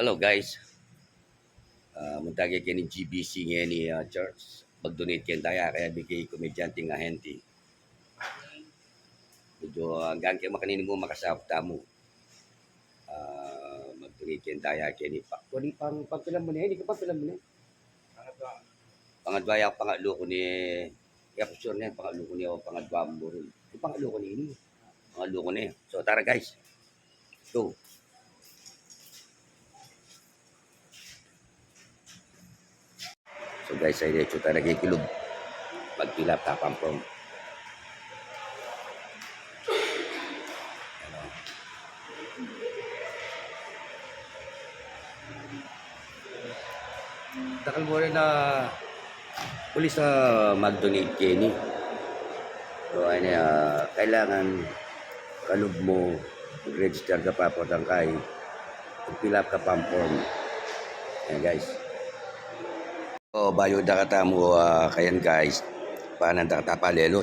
Hello guys. Uh, muntagi kayo ng GBC ngayon ni uh, Church. Mag-donate kayo tayo kaya bigay komedyante nga henti. Medyo hanggang kayo makanin mo makasapta mo. Uh, mag-donate kayo tayo kaya ni pa. Kung pang pagpilang mo niya, hindi ka pa pilang mo niya. Pangadwa yung pangatlo ko ni kaya ko sure na yan, pangatlo ko niya o pangadwa mo rin. Yung pangatlo ko ni ini. Pangatlo ko niya. So tara guys. Go. So guys, ay diretso tayo nagkikilog. Magpilap tapang from. Takal mo rin na pulis sa mag-donate Kenny. So, ano, uh, kailangan kalog mo register ka pa po kay pag-fill up ka pang form. Ayan guys. O, bayo da kata mo uh, kayan guys. Paano da kata palelot.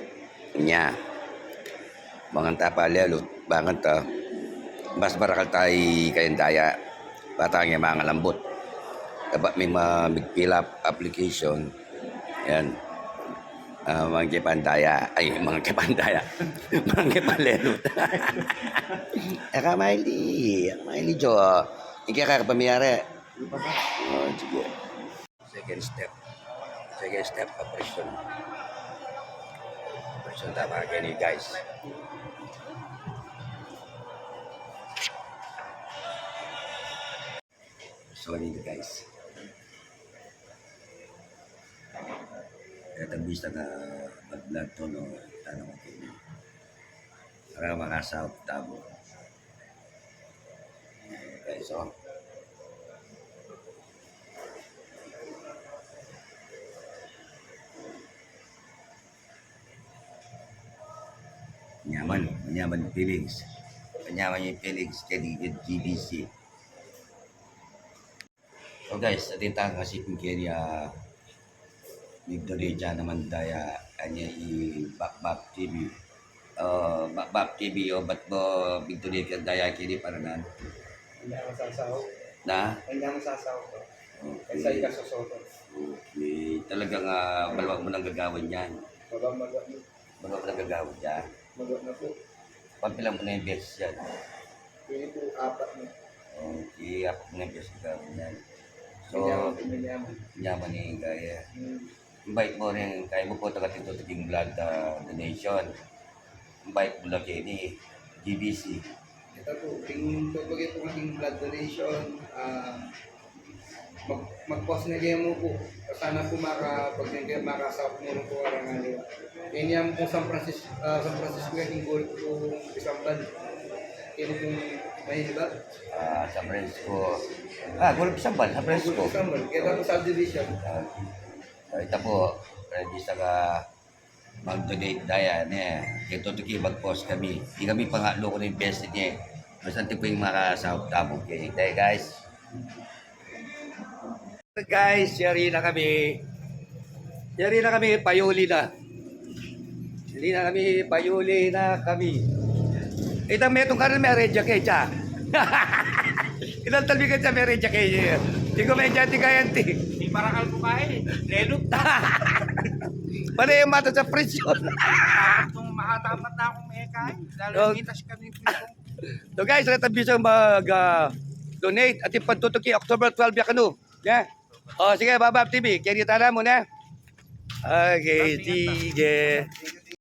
Nya. Mga tapalelot. Bangan ta. Mas barakal tayo kayan daya. Batang yung mga lambot. Dapat may mga fill up application. Yan. Uh, mga kipandaya. Ay, mga kipandaya. mga kipalelot. Eka, Miley. Miley, Jo. Ika ka pamiyari. Oh, sige. Second step. Second step, operation. Operation tama gani guys. Sorry guys. Kaya tabista na mag-vlog to no. Tanong ako niyo. Para makasahod tamo. Okay, so. Nyaman, nyaman feelings. Nyaman yung feelings kay GBC. So guys, atin tayo kasi kung kaya nagdori dyan naman daya kanya i Bakbak TV. Uh, Bakbak TV o ba't mo bigdori ka daya kini para nan? Hindi ako sasaw. Na? Hindi ako sasaw. Kasi Okay. ikaw susoto. okay. Talagang uh, balwag mo nang gagawin yan. Balwag mo nang gagawin yan. Maga na po. Pagpilang mo na yung best yan. Pili po apat na. Okay, ako mo na yung best gagawin yan. So, Pinyaman, pinyaman. yaman ni kaya. Hmm. Invite mo rin, kaya mo po taga Tito Tiging Blood uh, Donation. Invite mo lang kayo ni GBC. Ito po, tupagay po kasing blood donation, ah, mag, mag-post na kayo mo po. Sana po makapag kayo makasap mo ng po karang aliwa. Yan yan po San Francisco, uh, San Francisco yung gold po isang band. Yan po mahirap. Ah, sa Fresco. Ah, Gulp Sambal, sa Fresco. Isang band. Kaya po subdivision. Ah, so ito po, ready sa ka mag-donate daya niya. Ito tuki mag-post kami. Hindi kami pangalo ko na yung best niya. Basta po yung makasahop kayo. Dahil guys. Guys, yari na kami. Yari na kami, payuli na. Yari na kami, payuli na kami. Itang metong karin may redya kay Cha. Itang talbi ka Cha may redya kay Hindi ko may dyan tigayan ti. Di parakal ko kaya Lelo. Ano yung mata sa presyon? Kung makatapat na akong mekay, Oh. lalo kitas kami so guys, retabi sa mag ah, donate at ipagtutuki October 12 ya kanu. Oh, sige, Babab TV. Kaya tara muna. Okay, sige.